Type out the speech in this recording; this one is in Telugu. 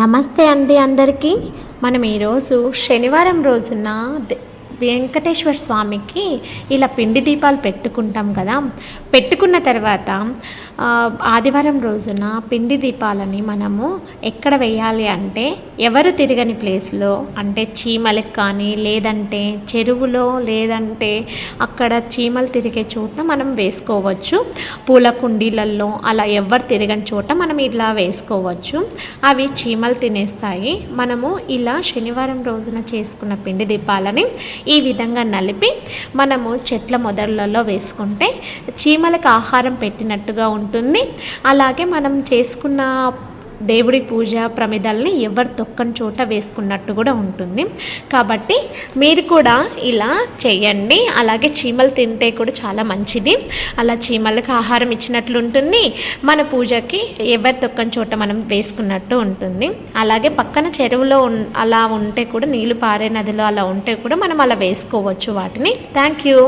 నమస్తే అండి అందరికీ. మనం ఈరోజు శనివారం రోజున వెంకటేశ్వర స్వామికి ఇలా పిండి దీపాలు పెట్టుకుంటాం కదా. పెట్టుకున్న తర్వాత ఆదివారం రోజున పిండి దీపాలని మనము ఎక్కడ వేయాలి అంటే ఎవరు తిరగని ప్లేస్లో అంటే చీమలకు కానీ లేదంటే చెరువులో లేదంటే అక్కడ చీమలు తిరిగే చోట మనం వేసుకోవచ్చు. పూల కుండీలలో అలా ఎవరు తిరగని చోట మనం ఇలా వేసుకోవచ్చు. అవి చీమలు తినేస్తాయి. మనము ఇలా శనివారం రోజున చేసుకున్న పిండి దీపాలని ఈ విధంగా నలిపి మనము చెట్ల మొదళ్ళలో వేసుకుంటే చీమలకు ఆహారం పెట్టినట్టుగా ఉంటుంది ఉంటుంది. అలాగే మనం చేసుకున్న దేవుడి పూజ ప్రమిదల్ని ఎవరు తొక్కని చోట వేసుకున్నట్టు కూడా ఉంటుంది. కాబట్టి మీరు కూడా ఇలా చేయండి. అలాగే చీమలు తింటే కూడా చాలా మంచిది. అలా చీమలకు ఆహారం ఇచ్చినట్లు ఉంటుంది. మన పూజకి ఎవరు తొక్కని చోట మనం వేసుకున్నట్టు ఉంటుంది. అలాగే పక్కన చెరువులో అలా ఉంటే కూడా నీళ్ళు పారే నదిలో అలా ఉంటే కూడా మనం అలా వేసుకోవచ్చు వాటిని. Thank you.